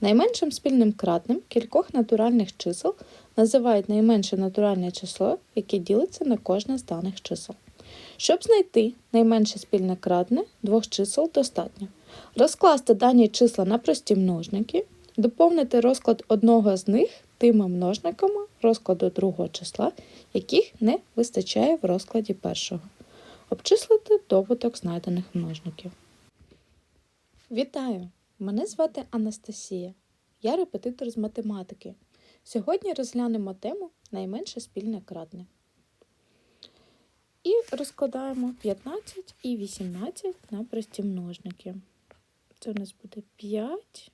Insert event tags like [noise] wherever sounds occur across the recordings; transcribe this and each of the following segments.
Найменшим спільним кратним кількох натуральних чисел називають найменше натуральне число, яке ділиться на кожне з даних чисел. Щоб знайти найменше спільне кратне двох чисел достатньо розкласти дані числа на прості множники, доповнити розклад одного з них тими множниками розкладу другого числа, яких не вистачає в розкладі першого. Обчислити добуток знайдених множників. Вітаю! Мене звати Анастасія. Я репетитор з математики. Сьогодні розглянемо тему найменше спільне кратне. І розкладаємо 15 і 18 на прості множники. Це у нас буде 5,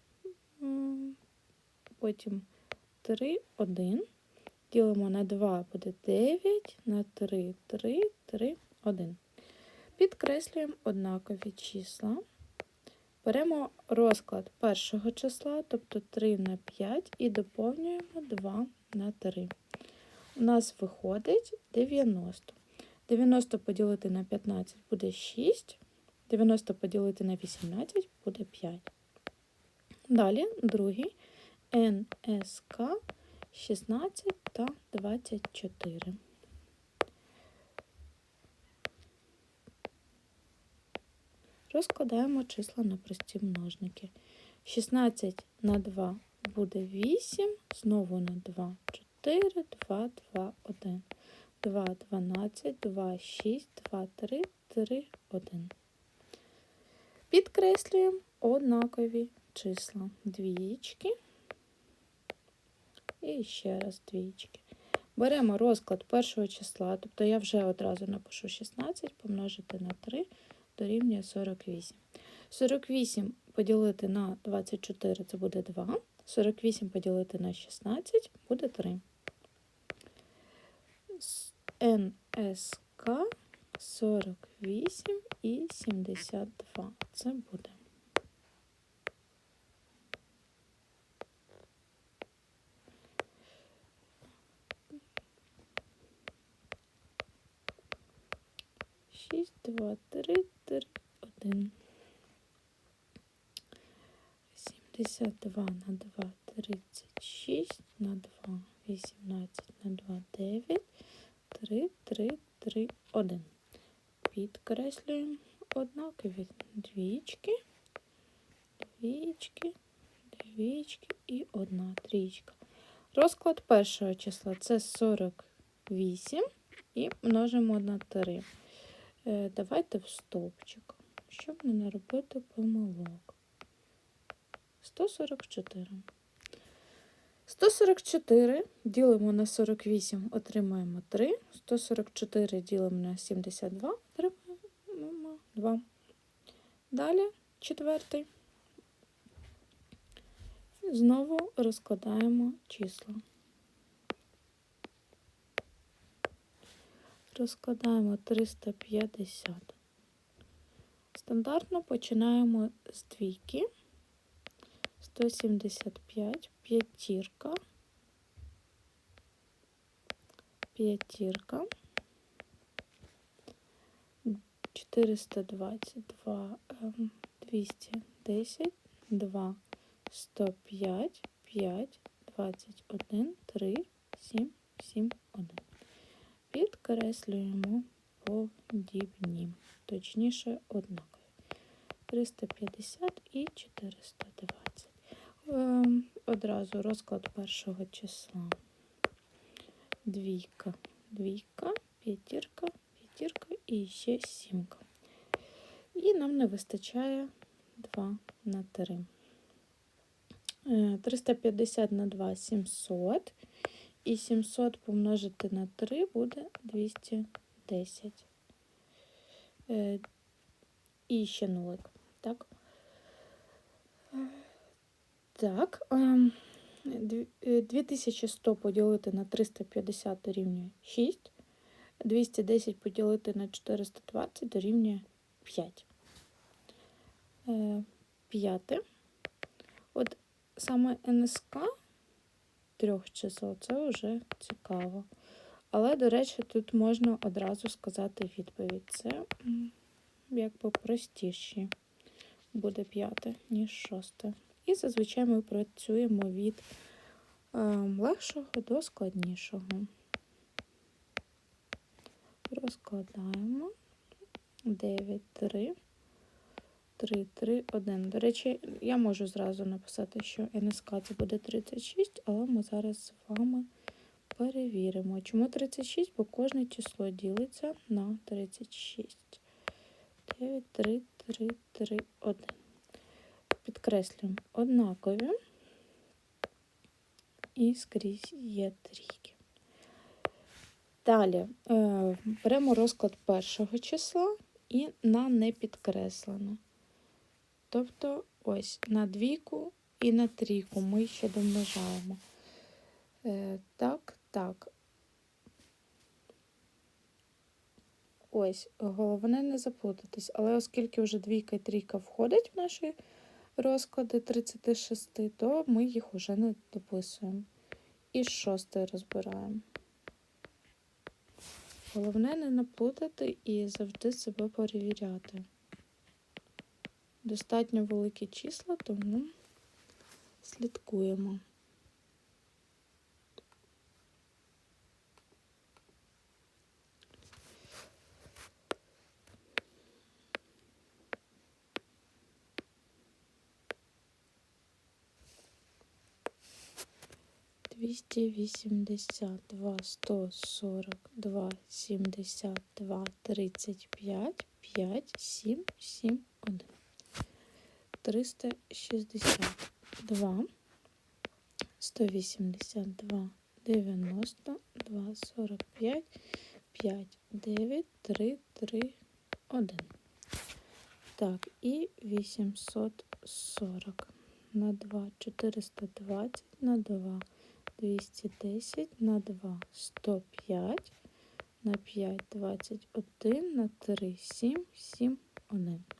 потім 3, 1. Ділимо на 2 буде 9, на 3, 3, 3, 1. Підкреслюємо однакові числа. Беремо розклад першого числа, тобто 3 на 5, і доповнюємо 2 на 3. У нас виходить 90. 90 поділити на 15 буде 6. 90 поділити на 18 буде 5. Далі другий НСК 16 та 24. Розкладаємо числа на прості множники. 16 на 2 буде 8, знову на 2 4, 2, 2, 1. 2, 12, 2, 6, 2, 3, 3, 1. Підкреслюємо однакові числа. Двієчки. І ще раз двієчки. Беремо розклад першого числа, тобто я вже одразу напишу 16 помножити на 3 дорівнює 48. 48 поділити на 24 це буде 2. 48 поділити на 16 буде 3. НСК 48 і 72. Це буде. Шість, два, три, три, один. Сімдесят два на два, тридцять шість на два, вісімнадцять на два, дев'ять, три, три, три, один. Підкреслюємо однакові двічки, двічки, двічки і одна трічка. Розклад першого числа це 48 і множимо на 3. Е, Давайте в стовпчик, щоб не наробити помилок. 144. 144 ділимо на 48, отримаємо 3. 144 ділимо на 72, отримаємо 2. Далі четвертий. Знову розкладаємо числа. Розкладаємо 350. Стандартно починаємо з двійки. 175, п'ятірка, п'ятірка, 422, 210, 2, 105, 5, 21, 3, 7, 7, 1. Підкреслюємо подібні, точніше однакові. 350 і 420. Ем, Одразу розклад першого числа. Двійка, двійка, п'ятірка, п'ятірка і ще сімка. І нам не вистачає 2 на 3. 350 на 2 700. І 700 помножити на 3 буде 210. Е, І ще нулик. Так. Так. ем, дві- е, 2100 поділити на 350 дорівнює 6. 210 поділити на 420 дорівнює 5. Е, П'яте. От саме НСК трьох чисел це вже цікаво. Але, до речі, тут можна одразу сказати відповідь. Це якби простіше буде п'яте, ніж шосте. І зазвичай ми працюємо від е, легшого до складнішого. Розкладаємо 9, 3, 3, 3, 1. До речі, я можу зразу написати, що НСК це буде 36, але ми зараз з вами перевіримо. Чому 36? Бо кожне число ділиться на 36. 9, 3, 3, 3, 1. Підкреслюємо однакові. І скрізь є трійки. Далі е, беремо розклад першого числа і на непідкреслене. Тобто, ось на двійку і на трійку ми ще домножаємо. Е, так, так. Ось, головне не заплутатись, але оскільки вже двійка і трійка входить в наші розклади 36, то ми їх вже не дописуємо. І шостий розбираємо. Головне не наплутати і завжди себе перевіряти. Достатньо великі числа, тому слідкуємо. Двісті вісімдесят два, сто сорок два, сімдесят два, тридцять п'ять, п'ять, сім, сім, один. Триста шістдесят два, сто вісімдесят два, дев'яносто два, сорок п'ять, п'ять, дев'ять, три, три, один. Так, і вісімсот сорок на два, чотириста двадцять на два. 210 на 2 105 на 5 21 на 3 7 7 1.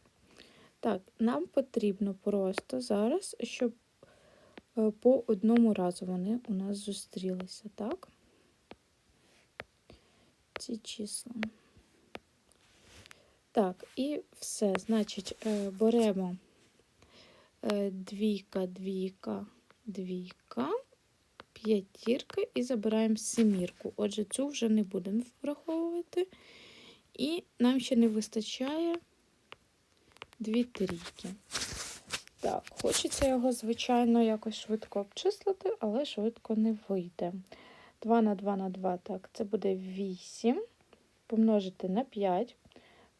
Так, нам потрібно просто зараз, щоб е, по одному разу вони у нас зустрілися, так? Ці числа. Так, і все. Значить, е, беремо е, двійка, двійка, двійка п'ятірка і забираємо семірку. Отже, цю вже не будемо враховувати. І нам ще не вистачає дві трійки. Так, хочеться його, звичайно, якось швидко обчислити, але швидко не вийде. 2 на 2 на 2, так, це буде 8. Помножити на 5,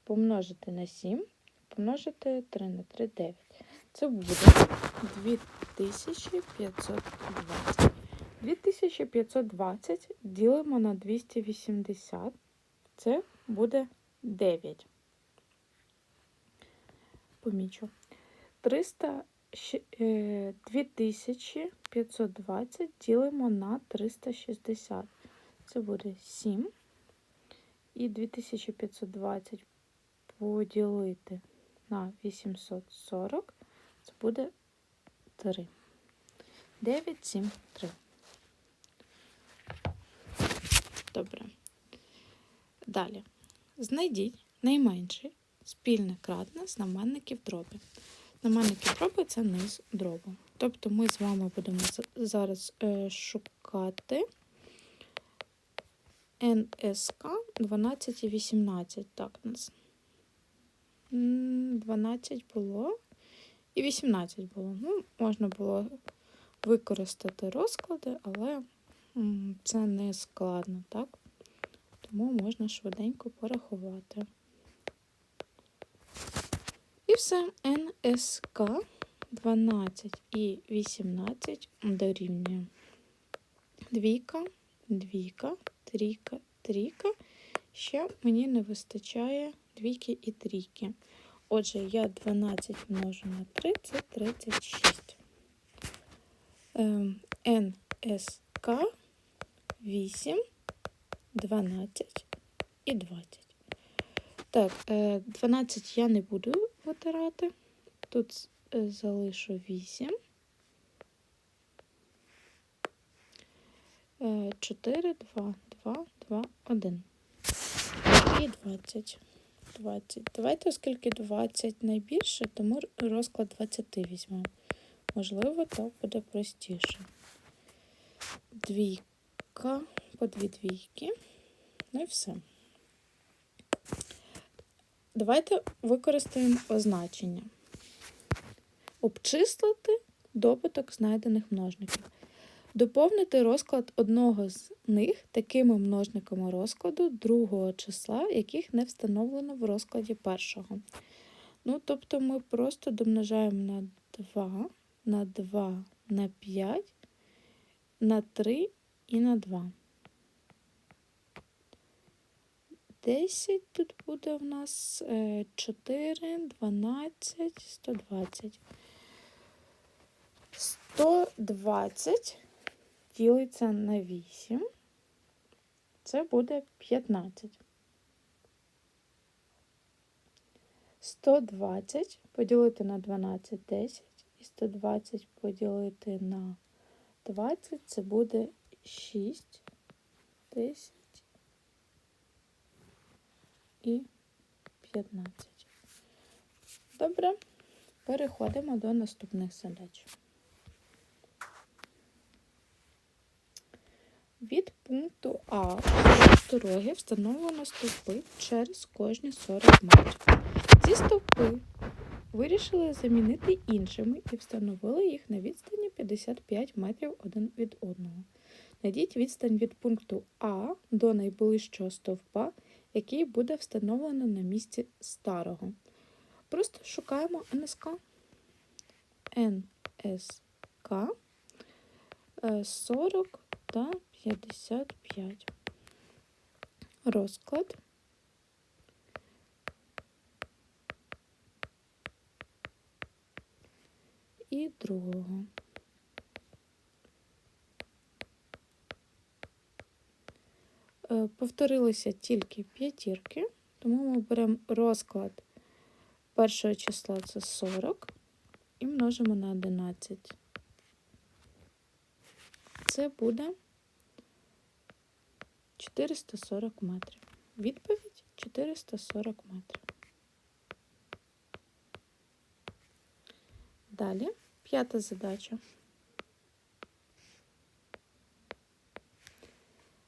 помножити на 7, помножити 3 на 3 9. Це буде 2520. 2520 ділимо на 280, це буде 9. Помічу. 300, 2520 е, ділимо на 360. Це буде 7. І 2520 поділити на 840, це буде 3. 9, 7, 3. Добре. Далі. Знайдіть найменший спільний кратне знаменників дроби. Знаменники дроби це низ дробу. Тобто ми з вами будемо зараз е, шукати НСК 12 і 18. Так, нас 12 було і 18 було. Ну, Можна було використати розклади, але це не складно, так? Тому можна швиденько порахувати. Все, НСК 12 і 18 дорівнює. Двійка, двійка, трійка, трійка. Ще мені не вистачає двійки і трійки. Отже, я 12 множу на 3, це 36. НСК 8, 12 і 20. Так, 12 я не буду витирати. Тут е, залишу 8. 4, 2, 2, 2, 1. І 20. 20. Давайте, оскільки 20 найбільше, тому розклад 20 візьмемо. Можливо, так буде простіше. Двійка, по дві двійки. Ну і все. Давайте використаємо означення. Обчислити добуток знайдених множників. Доповнити розклад одного з них такими множниками розкладу другого числа, яких не встановлено в розкладі першого. Ну, тобто ми просто домножаємо на 2, на 2, на 5, на 3 і на 2. 10 тут буде в нас 4, 12, 120. 120 ділиться на 8. Це буде 15. 120 поділити на 12 10. І 120 поділити на 20 це буде 6, 10 і 15. Добре, переходимо до наступних задач. Від пункту А дороги встановлено стовпи через кожні 40 метрів. Ці стовпи вирішили замінити іншими і встановили їх на відстані 55 метрів один від одного. Найдіть відстань від пункту А до найближчого стовпа, який буде встановлено на місці старого. Просто шукаємо НСК. НСК 40 та 55. Розклад. І другого. Повторилися тільки п'ятірки, тому ми беремо розклад першого числа це 40 і множимо на 11. Це буде 440 метрів. Відповідь 440 метрів. Далі п'ята задача.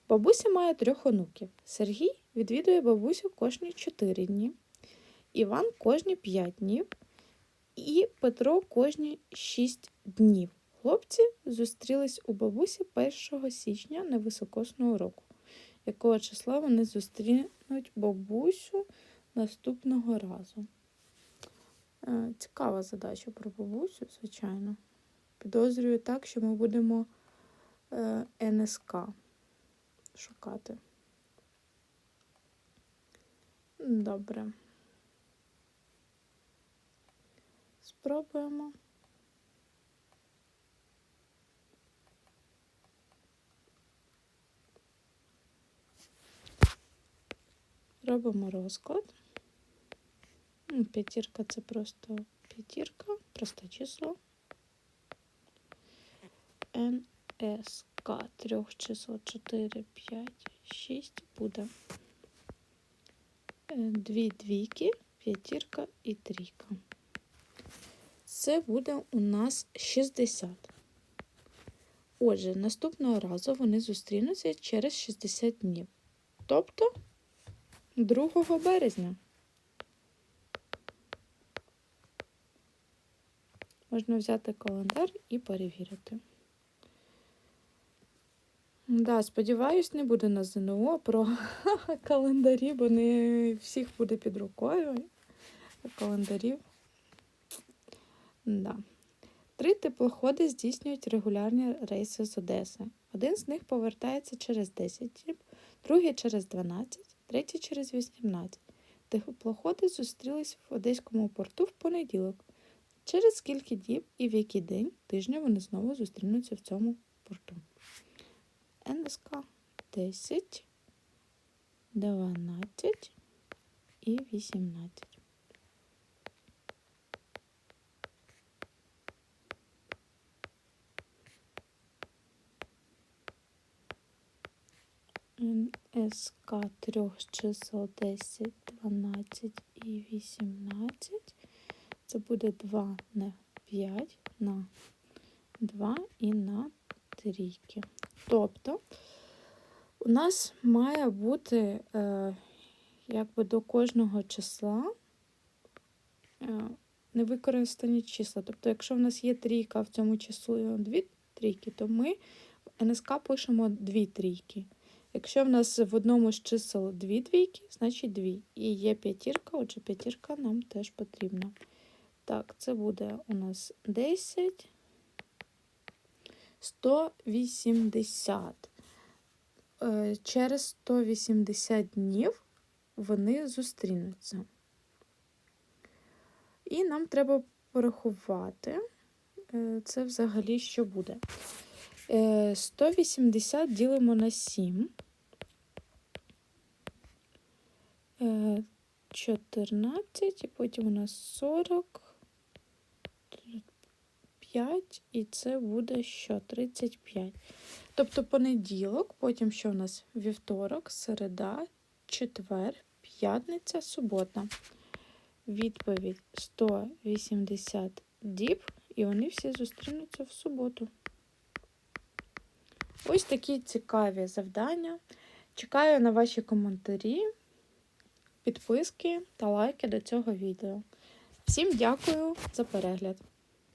Бабуся має трьох онуків. Сергій відвідує бабусю кожні 4 дні, Іван кожні 5 днів і Петро кожні 6 днів. Хлопці зустрілись у бабусі 1 січня на високосного року. Якого числа вони зустрінуть бабусю наступного разу? Е, Цікава задача про бабусю, звичайно. Підозрюю так, що ми будемо е, НСК шукати. Добре. Спробуємо. Робимо розклад. Ну, П'ятірка це просто п'ятірка, просте число. НСК трьох чисел 4, 5, 6 буде. Е, Дві двійки, п'ятірка і трійка. Це буде у нас 60. Отже, наступного разу вони зустрінуться через 60 днів. Тобто 2 березня. Можна взяти календар і перевірити. Да, сподіваюсь, не буде на ЗНО про [laughs] календарі, бо не всіх буде під рукою. Календарів. Да. Три теплоходи здійснюють регулярні рейси з Одеси. Один з них повертається через 10 діб, другий через 12, третій через 18. Теплоходи зустрілись в Одеському порту в понеділок. Через скільки діб і в який день тижня вони знову зустрінуться в цьому порту. НСК 10, 12 і 18. НСК трьох чисел 10, 12 і 18. Це буде 2 на 5 на 2 і на трійки. Тобто у нас має бути е, якби до кожного числа е, невикористані числа. Тобто, якщо в нас є трійка, в цьому числі дві трійки, то ми в НСК пишемо дві трійки. Якщо в нас в одному з чисел дві двійки, значить дві. І є п'ятірка, отже, п'ятірка нам теж потрібна. Так, це буде у нас 10, 180. Е, Через 180 днів вони зустрінуться. І нам треба порахувати, е, це взагалі що буде. Е, 180 ділимо на 7. Е, 14, і потім у нас 40, 5, і це буде що? 35. Тобто понеділок, потім що у нас вівторок, середа, четвер, п'ятниця, субота. Відповідь 180 діб, і вони всі зустрінуться в суботу. Ось такі цікаві завдання. Чекаю на ваші коментарі, підписки та лайки до цього відео. Всім дякую за перегляд!